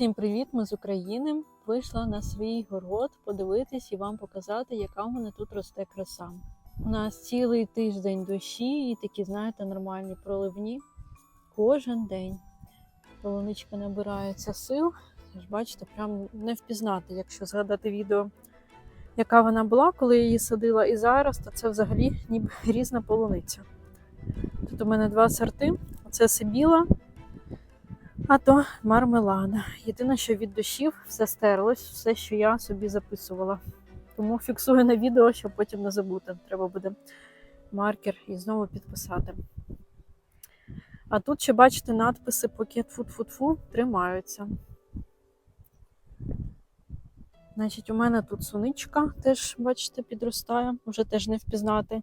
Всім привіт! Ми з України. Вийшла на свій город подивитись і вам показати, яка в мене тут росте краса. У нас цілий тиждень дощі і такі, знаєте, нормальні проливні. Кожен день полуничка набирається сил. Ж бачите, прям не впізнати, якщо згадати відео, яка вона була, коли я її садила, і зараз, то це взагалі ніби різна полуниця. Тут у мене два сорти: це Сибіла а то мармелада. Єдине, що від дощів все стерлось, все, що я собі записувала. Тому фіксую на відео, щоб потім не забути. Треба буде маркер і знову підписати. А тут ще бачите надписи пакет фу-фу-фу тримаються. Значить, у мене тут суничка теж, бачите, підростає, вже теж не впізнати.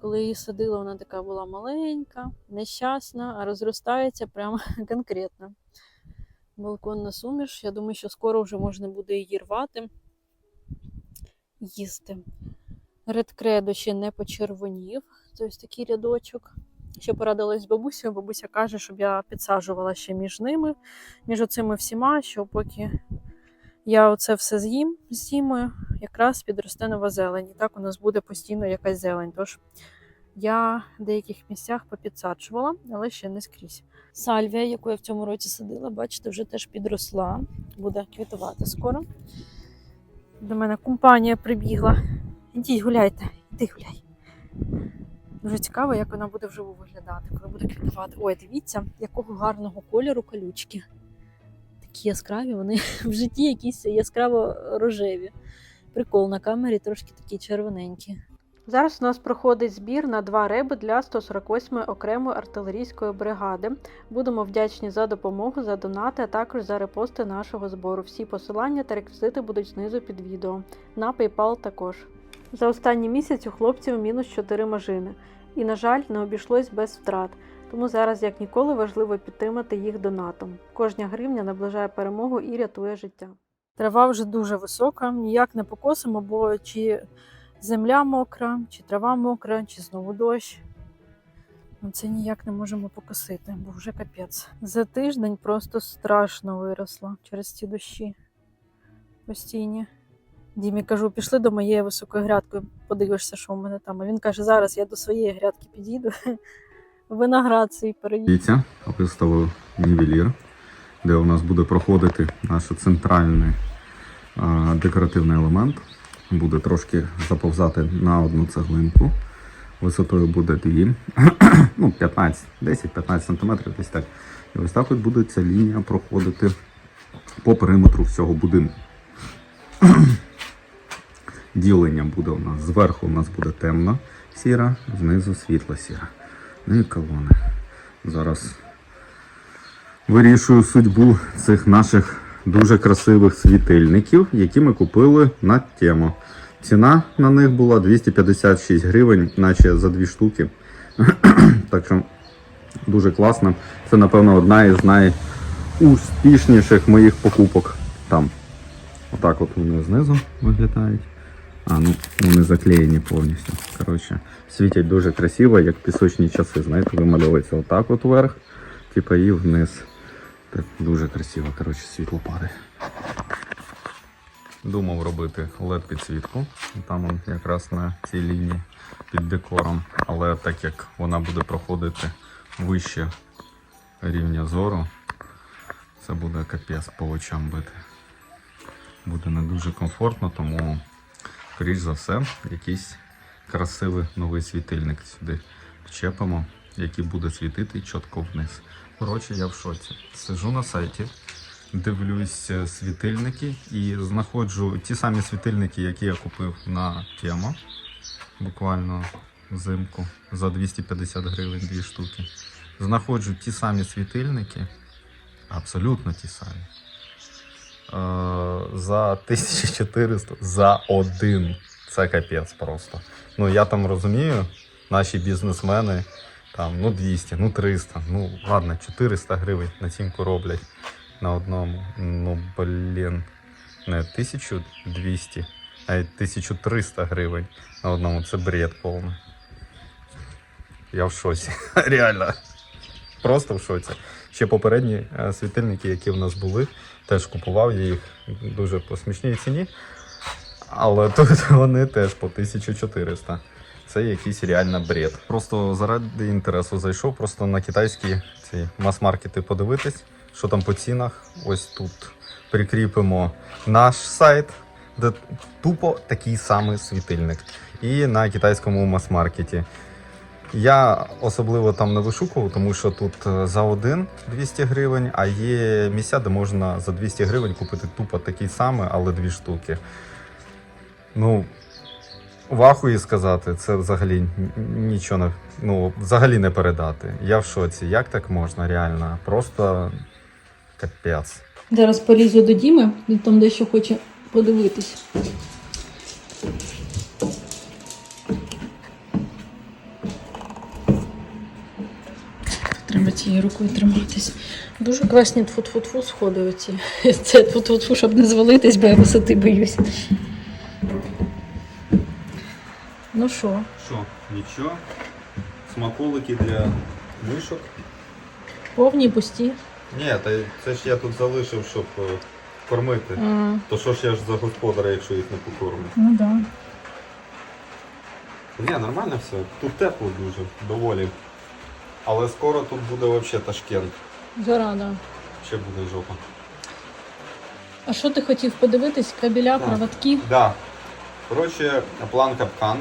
Коли її садила, вона така була маленька, нещасна, а розростається прямо конкретно. Балконна суміш. Я думаю, що скоро вже можна буде її рвати, їсти. Редкредо ще не почервонів, тобто такий рядочок. Ще порадилась з бабусею. Бабуся каже, щоб я підсаджувала ще між ними, між оцими всіма, що поки я оце все з'їм з зимою, якраз підросте нова зелень. І так у нас буде постійно якась зелень. Тож я в деяких місцях попідсаджувала, але ще не скрізь. Сальвія, яку я в цьому році садила, бачите, вже теж підросла, буде квітувати скоро. До мене компанія прибігла. Ідіть гуляйте, іди гуляй. Дуже цікаво, як вона буде вживу виглядати, коли буде квітувати. Ой, дивіться, якого гарного кольору колючки. Такі яскраві, вони в житті якісь яскраво рожеві. Прикол на камері трошки такі червоненькі. Зараз у нас проходить збір на два реби для 148-ї окремої артилерійської бригади. Будемо вдячні за допомогу, за донати, а також за репости нашого збору. Всі посилання та реквізити будуть знизу під відео. На PayPal також. За останній місяць у хлопців мінус 4 мажини. І, на жаль, не обійшлось без втрат. Тому зараз, як ніколи, важливо підтримати їх донатом. Кожня гривня наближає перемогу і рятує життя. Трава вже дуже висока, ніяк не покосимо, бо чи земля мокра, чи трава мокра, чи знову дощ. Ну, Це ніяк не можемо покосити, бо вже капець. За тиждень просто страшно виросла через ці дощі постійні. Дімі кажу, пішли до моєї високої грядки, подивишся, що в мене там. А він каже, зараз я до своєї грядки підійду, виноград свій. Дивіться, виставив нівелір, де у нас буде проходити наш центральний а, декоративний елемент. Буде трошки заповзати на одну цеглинку. Висотою буде 2, ну 15, 10-15 см, десь так. І ось так от буде ця лінія проходити по периметру всього будинку. Ділення буде у нас зверху у нас буде темна сіра, знизу світла сіра. Ну і колони. Зараз вирішую судьбу цих наших дуже красивих світильників, які ми купили на тему. Ціна на них була 256 гривень, наче за дві штуки. так що дуже класно. Це, напевно, одна із найуспішніших моїх покупок там. Отак от вони знизу виглядають. А, ну вони заклеєні повністю. Коротше, світять дуже красиво, як пісочні часи. Знаєте, вимальовується отак от вверх, типа і вниз. Так дуже красиво, коротше, світло падає. Думав робити led підсвітку. Там он якраз на цій лінії під декором. Але так як вона буде проходити вище рівня зору, це буде капець по очам бити. буде не дуже комфортно, тому, скоріш за все, якийсь красивий новий світильник сюди вчепимо, який буде світити чітко вниз. Коротше, я в шоці. Сижу на сайті, дивлюсь е, світильники і знаходжу ті самі світильники, які я купив на тему. Буквально взимку за 250 гривень дві штуки. Знаходжу ті самі світильники, абсолютно ті самі. Е, за 1400 за один. Це капець просто. Ну я там розумію, наші бізнесмени там ну 200, ну 300, ну ладно, 400 гривень на цінку роблять на одному. Ну блін, не 1200, а й 1300 гривень на одному. Це бред повний. Я в шоці. Реально. Просто в шоці. Ще попередні е, світильники, які в нас були, теж купував я їх дуже по смішній ціні. Але тут вони теж по 1400. Це якийсь реально бред. Просто заради інтересу зайшов просто на китайські ці мас-маркети подивитись, що там по цінах. Ось тут прикріпимо наш сайт, де тупо такий самий світильник. І на китайському мас-маркеті. Я особливо там не вишукував, тому що тут е, за один 200 гривень, а є місця, де можна за 200 гривень купити тупо такий самий, але дві штуки. Ну, в ахуї сказати, це взагалі нічого не, ну, взагалі не передати. Я в шоці. Як так можна, реально? Просто капець. Зараз полізу до Діми, він там дещо хоче подивитись. Треба рукою триматись. Дуже класні тфу-тфу-тфу сходи оці. Це тфу-тфу-тфу, щоб не звалитись, бо я висоти боюсь. Ну що, Що, нічого? Смаколики для мишок? повні пусті. Ні, та це ж я тут залишив, щоб е, кормити. А, То що ж я ж за господара, якщо їх не покормлю? ну так. Да. Ні, нормально все. Тут тепло дуже, доволі. Але скоро тут буде взагалі Ташкент. Жара, да. Ще буде жопа. А що ти хотів подивитись? Кабеля, Так. проводки? Да. Коротше, план капкан.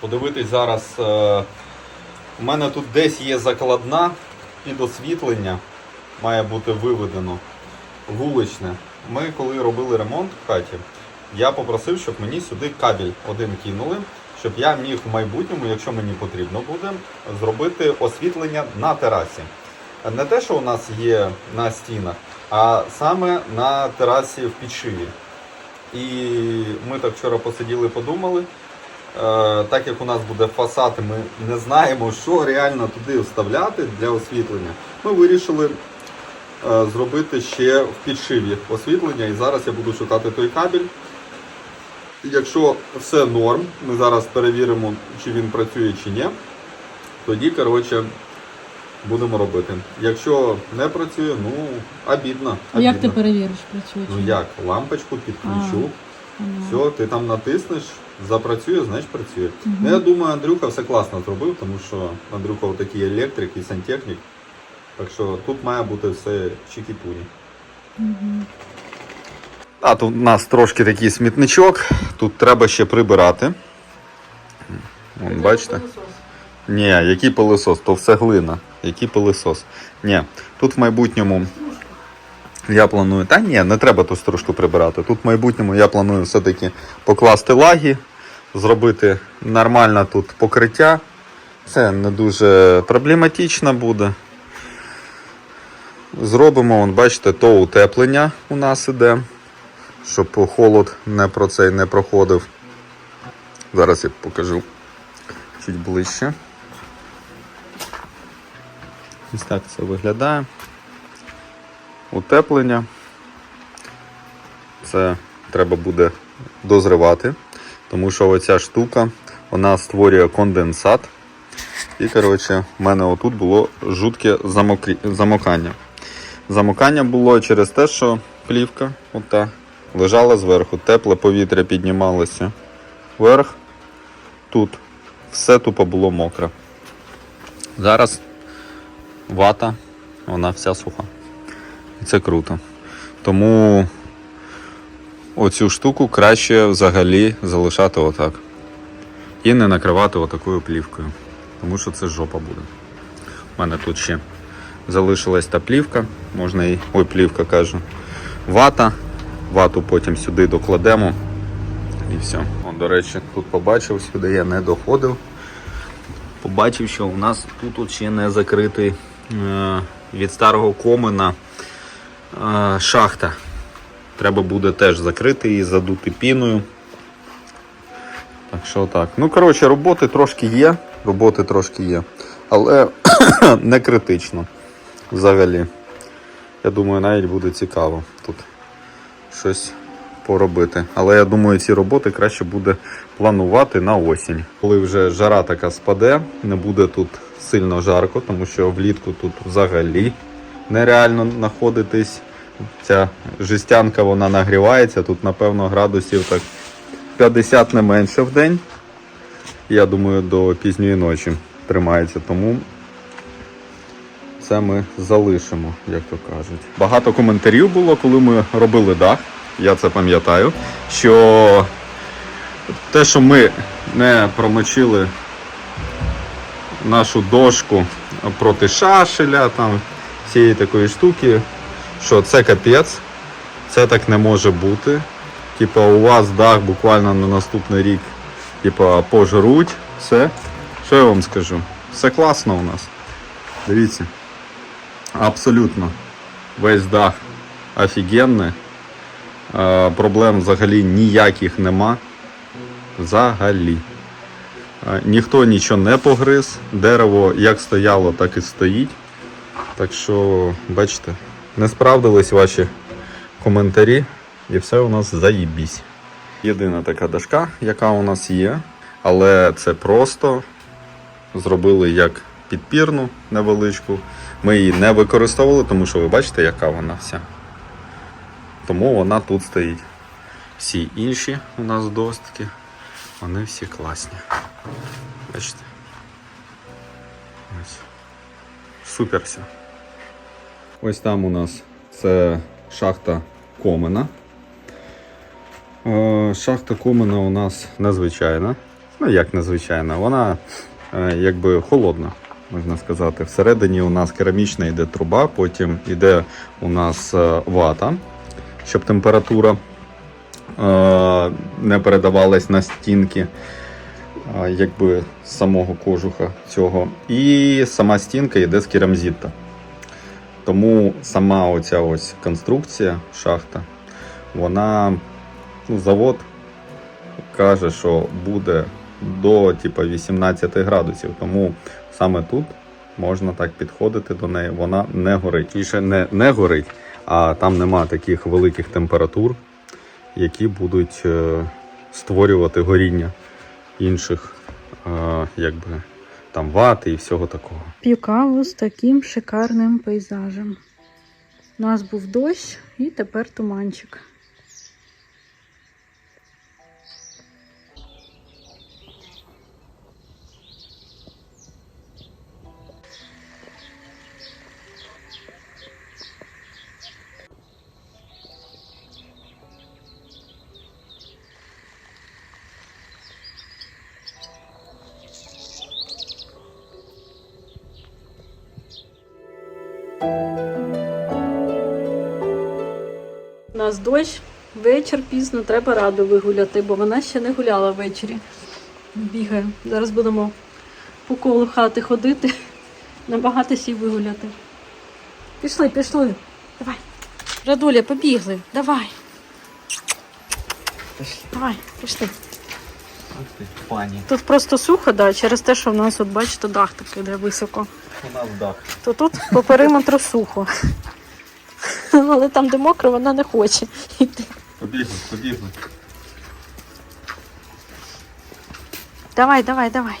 Подивитись зараз. Е, у мене тут десь є закладна під освітлення. Має бути виведено. Вуличне. Ми коли робили ремонт в хаті, я попросив, щоб мені сюди кабель один кинули, щоб я міг в майбутньому, якщо мені потрібно буде, зробити освітлення на терасі. Не те, що у нас є на стінах, а саме на терасі в підшиві. І ми так вчора посиділи, подумали. Е, так як у нас буде фасад, ми не знаємо, що реально туди вставляти для освітлення. Ми вирішили е, зробити ще в підшиві освітлення. І зараз я буду шукати той кабель. Якщо все норм, ми зараз перевіримо, чи він працює чи ні. Тоді, коротше, будемо робити. Якщо не працює, ну обідно. А як ти перевіриш, працює? чи Ну ні? як, лампочку підключу, Ага. все, ти там натиснеш, запрацює, значить працює. Ну я думаю, Андрюха все класно зробив, тому що Андрюха такий електрик і сантехнік. Так що тут має бути все чики-пурі. Мгм. А тут у нас трошки такий смітничок, тут треба ще прибирати. Вон, бачите? Ні, який пилисос, то все глина. Який пилисос. Ні, тут в майбутньому я планую. Та ні, не треба ту стружку прибирати. Тут в майбутньому я планую все-таки покласти лаги, зробити нормальне тут покриття. Це не дуже проблематично буде. Зробимо, вон, бачите, то утеплення у нас іде, щоб холод не про цей не проходив. Зараз я покажу чуть ближче. Ось так це виглядає. Утеплення. Це треба буде дозривати, тому що оця штука вона створює конденсат. І, коротше, в мене отут було жутке замокання. Замокання було через те, що плівка ота, лежала зверху, тепле повітря піднімалося вверх. Тут все тупо було мокре. Зараз вата, вона вся суха. І це круто. Тому оцю штуку краще взагалі залишати отак. І не накривати отакою плівкою. Тому що це жопа буде. У мене тут ще залишилась та плівка, можна і. Ой, плівка кажу. Вата. Вату потім сюди докладемо. І все. О, до речі, тут побачив, сюди я не доходив. Побачив, що у нас тут ще не закритий е, від старого комина е, шахта. Треба буде теж закрити її, задути піною. Так що так. Ну, коротше, роботи трошки є. Роботи трошки є. Але не критично. Взагалі. Я думаю, навіть буде цікаво тут щось поробити. Але я думаю, ці роботи краще буде планувати на осінь. Коли вже жара така спаде, не буде тут сильно жарко, тому що влітку тут взагалі нереально знаходитись. Ця жестянка вона нагрівається, тут, напевно, градусів так 50 не менше в день. Я думаю, до пізньої ночі тримається. Тому це ми залишимо, як то кажуть. Багато коментарів було, коли ми робили дах. Я це пам'ятаю. Що те, що ми не промочили нашу дошку проти шашеля, там цієї такої штуки, що це капець, це так не може бути. Типа у вас дах буквально на наступний рік типа пожруть, все. Що я вам скажу? Все класно у нас. Дивіться. Абсолютно. Весь дах офігенний. Е, Проблем взагалі ніяких нема. Взагалі. Е, Ніхто нічого не погриз. Дерево як стояло, так і стоїть. Так що, бачите, не справдились ваші коментарі, і все у нас заїбісь. Єдина така дошка, яка у нас є, але це просто зробили як підпірну невеличку. Ми її не використовували, тому що ви бачите, яка вона вся. Тому вона тут стоїть. Всі інші у нас достки, вони всі класні. Бачите? Ось. Супер все. Ось там у нас це шахта Комена. Е, Шахта Комена у нас незвичайна. Ну як незвичайна, вона е, якби холодна, можна сказати. Всередині у нас керамічна йде труба, потім йде у нас е, вата, щоб температура е, не передавалась на стінки е, якби з самого кожуха цього. І сама стінка йде з керамзита. Тому сама оця ось конструкція, шахта, вона, ну, завод каже, що буде до типу, 18 градусів. Тому саме тут можна так підходити до неї, вона не горить. І ще не, не горить, а там нема таких великих температур, які будуть е, створювати горіння інших, е, якби там вати і всього такого. П'ю каву з таким шикарним пейзажем. У нас був дощ і тепер туманчик. Нас дощ, вечір пізно, треба раду вигуляти, бо вона ще не гуляла ввечері. Бігає. Зараз будемо по колу хати ходити, намагатися її вигуляти. Пішли, пішли. Давай. Радуля, побігли. Давай. Давай, пішли. Пані, Тут просто сухо, да, через те, що в нас, от бачите, дах такий де високо. у нас дах. То тут по периметру сухо. Але там, де мокро, вона не хоче йти. Побігли, побігли. Давай, давай, давай.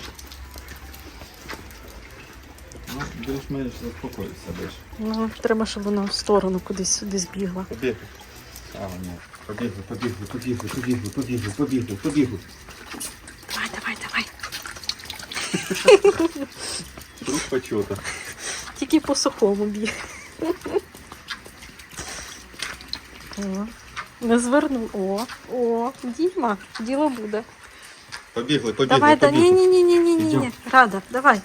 Ну, більш-менш заспокоїться більш. Ну, треба, щоб вона в сторону кудись сюди збігла. Побігли. А, ні. Побігли, побігли, побігли, побігли, побігли, побігли, побігли. Давай, давай, давай. Вдруг почуто. Тільки по сухому біг. О, Не звернув. О, о, Діма, діло буде. Побігли, побігли, давай, да, ні, ні, ні, ні, ні, ні, ні. Ідем. Рада, давай.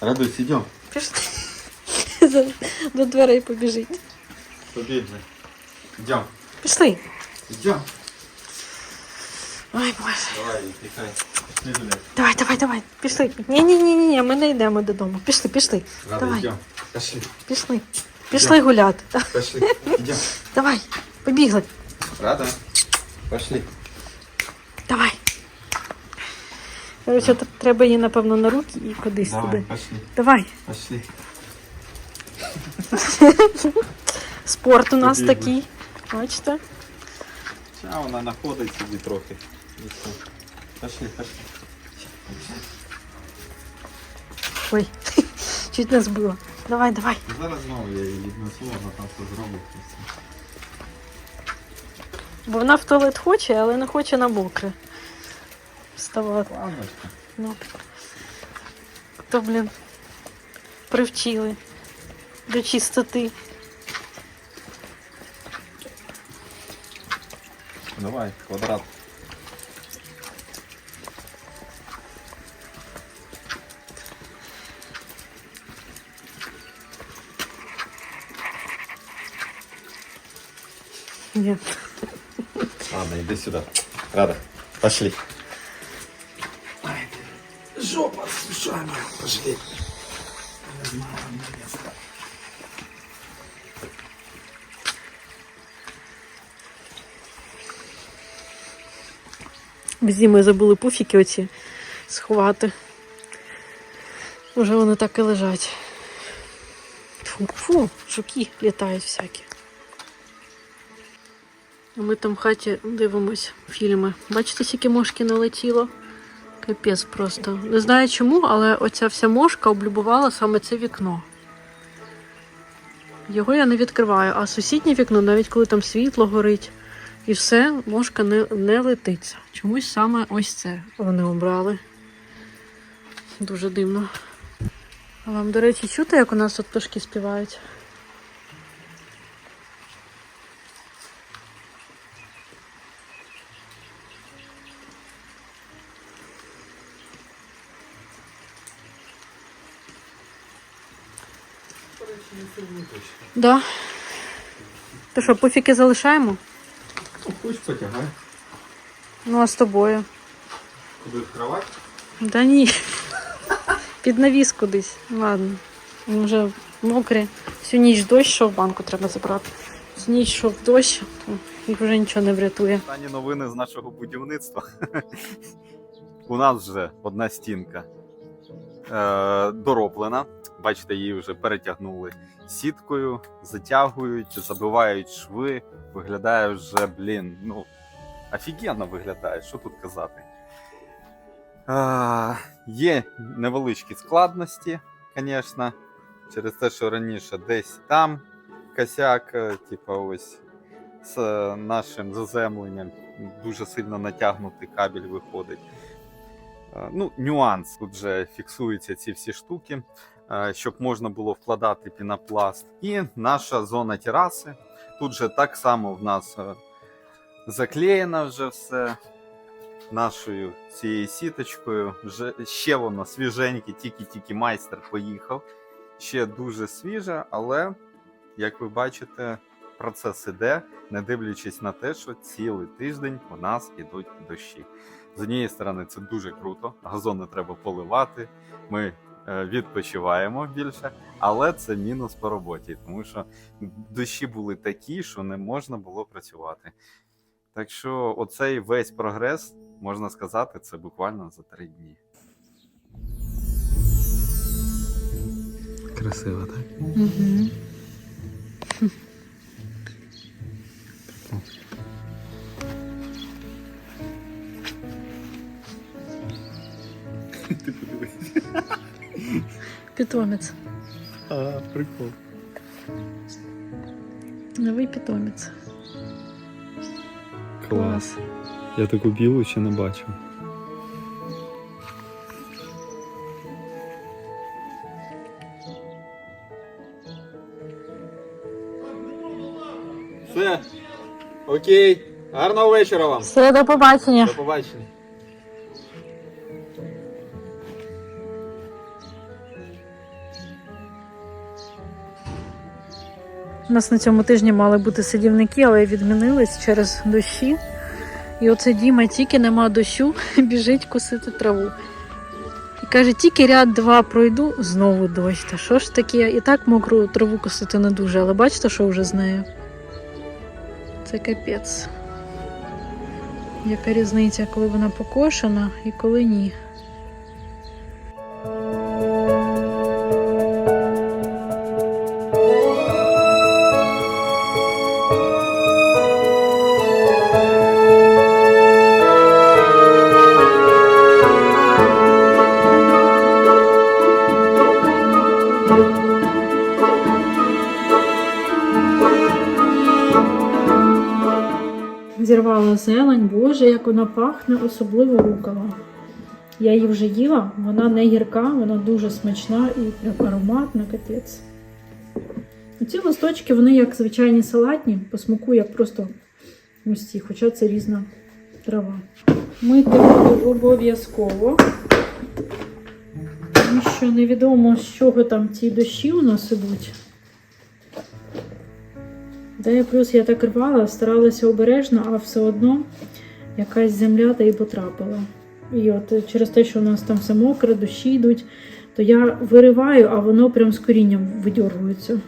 Радуйся, йдемо. Пішли. За- До дверей побіжить. Побігли. Йдемо. Пішли. Йдемо. Ой, Боже. Давай, тихай. Пішли гуляй. Давай, давай, давай. Пішли. Ні, ні, ні, ні, ні, ми не йдемо додому. Пішли, пішли. Рада, Давай. йдемо. Пішли. Пішли. Пішли гуляти. Пішли. Йдемо. Давай, Побігли. Рада. Пішли. Давай. Короче, треба її, напевно, на руки і кудись туди. пішли. Давай. Пішли. Спорт у нас Побігли. такий. Бачите? А вона знаходить собі трохи. Пішли, пішли. Ой, чуть не збила. Давай, давай. Зараз знову я її віднесу, вона там все зробить. Бо вона в туалет хоче, але не хоче на мокре. Вставати. Ну. То, блін, привчили до чистоти. Давай, квадрат. Ні. Ладно, иди сюда. Рада. Пошли. Жопа с ушами. Пошли. Безі ми забули пуфіки оці сховати. Уже вони так і лежать. Фу, фу, жуки літають всякі. Ми там в хаті дивимось фільми. Бачите, скільки мошки налетіло? Капець просто. Не знаю чому, але оця вся мошка облюбувала саме це вікно. Його я не відкриваю, а сусіднє вікно, навіть коли там світло горить, і все, мошка не, не летиться. Чомусь саме ось це вони обрали. Дуже дивно. А вам, до речі, чути, як у нас тут пташки співають? Да. То що, пуфіки залишаємо? Ну, хоч потягай. Ну, а з тобою? Куди в кровать? Да ні. Під навіс кудись. Ладно. Він Вже мокрі. Всю ніч дощ, що в банку треба забрати. Всю ніч йшов дощ, їх вже нічого не врятує. Останні новини з нашого будівництва. У нас вже одна стінка е, дороблена. Бачите, її вже перетягнули сіткою, затягують, забивають шви. Виглядає вже, блін, ну, офігенно виглядає, що тут казати. Е, є невеличкі складності, звісно, через те, що раніше десь там косяк, типу ось з е, нашим заземленням дуже сильно натягнутий кабель виходить. Е, Ну, нюанс. Тут же фіксуються ці всі штуки, щоб можна було вкладати пінопласт. І наша зона тераси. Тут же так само в нас е, заклеєно вже все нашою цією сіточкою. Вже ще воно свіженьке, тільки-тільки майстер поїхав. Ще дуже свіже, але, як ви бачите, процес іде, не дивлячись на те, що цілий тиждень у нас ідуть дощі. З однієї сторони, це дуже круто, газони треба поливати. Ми е, відпочиваємо більше, але це мінус по роботі, тому що дощі були такі, що не можна було працювати. Так що, оцей весь прогрес, можна сказати, це буквально за три дні. Красиво, так? Угу. Ти. Питомець. А, прикол. Новий питомець. Клас. Я таку білу ще не бачив. Все, Окей. Гарного вечора вам. Все, до побачення. До побачення. Нас на цьому тижні мали бути садівники, але відмінились через дощі. І оце Діма тільки нема дощу, біжить косити траву. І каже, тільки ряд два пройду, знову дощ. Та що ж таке? І так мокру траву косити не дуже, але бачите, що вже з нею? Це капець. Яка різниця, коли вона покошена і коли ні. Як вона пахне, особливо рукава. Я її вже їла, вона не гірка, вона дуже смачна і ароматна, капець. Ці листочки, вони як звичайні салатні, по смаку як просто густі, хоча це різна трава. Мити буду обов'язково. Тому що невідомо, з чого там ці дощі у нас ідуть. Я плюс я так рвала, старалася обережно, а все одно якась земля та й потрапила. І от е, через те, що у нас там все мокре, дощі йдуть, то я вириваю, а воно прям з корінням видьоргується.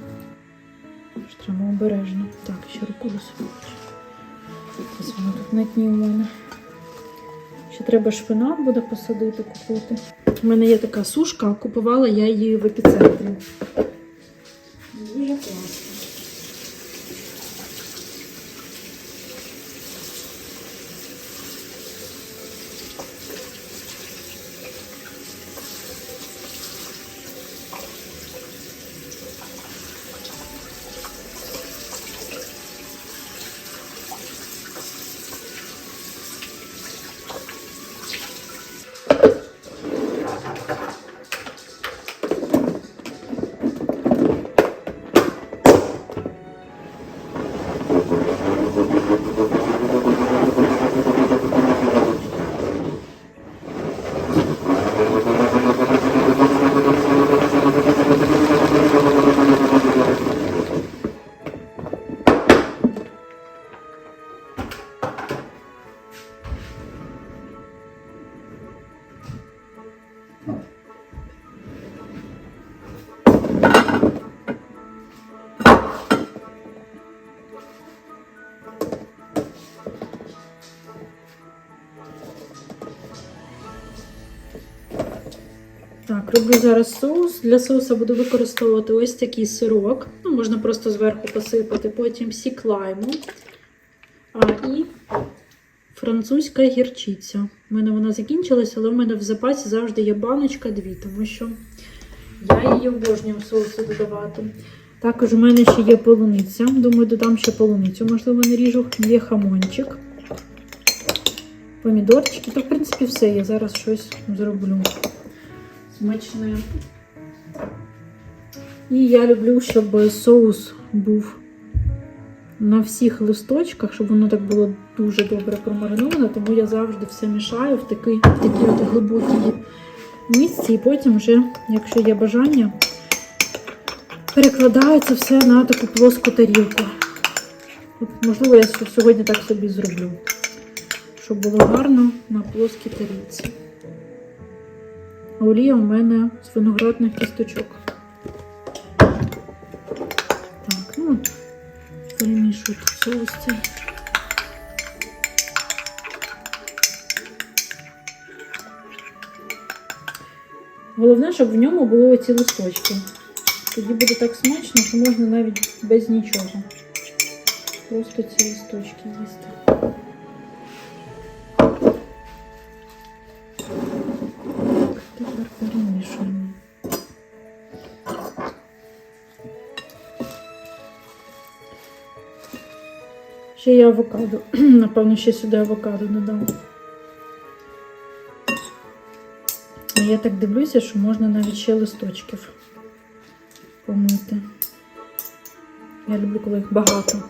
Тож Треба обережно. Так, ще руку досипати. Ось воно тут на дні у мене. Ще треба шпинат буде посадити, купити. У мене є така сушка, купувала я її в епіцентрі. Дуже класно. Так, роблю зараз соус. Для соуса буду використовувати ось такий сирок. Ну, можна просто зверху посипати, потім сік лайму. А, і французька гірчиця. У мене вона закінчилась, але в мене в запасі завжди є баночка дві, тому що я її обожнюю в соуси додавати. Також у мене ще є полуниця. Думаю, додам ще полуницю, можливо, наріжу. Є хамончик. Помідорчики. То, в принципі, все. Я зараз щось зроблю смачне. І я люблю, щоб соус був на всіх листочках, щоб воно так було дуже добре промариноване, тому я завжди все мішаю в такий, в такій от глибокій місці, і потім вже, якщо є бажання, перекладаю це все на таку плоску тарілку. От, можливо, я сьогодні так собі зроблю, щоб було гарно на плоскій тарілці. Олія у мене з виноградних кісточок. Так, ну, перемішую тут соус цей. Головне, щоб в ньому були оці листочки. Тоді буде так смачно, що можна навіть без нічого. Просто ці листочки їсти. Ще є авокадо. Напевно, ще сюди авокадо додам. Я так дивлюся, що можна навіть ще листочків помити. Я люблю, коли їх багато.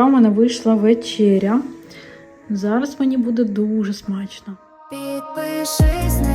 Така в мене вийшла вечеря. Зараз мені буде дуже смачно. Підпишись на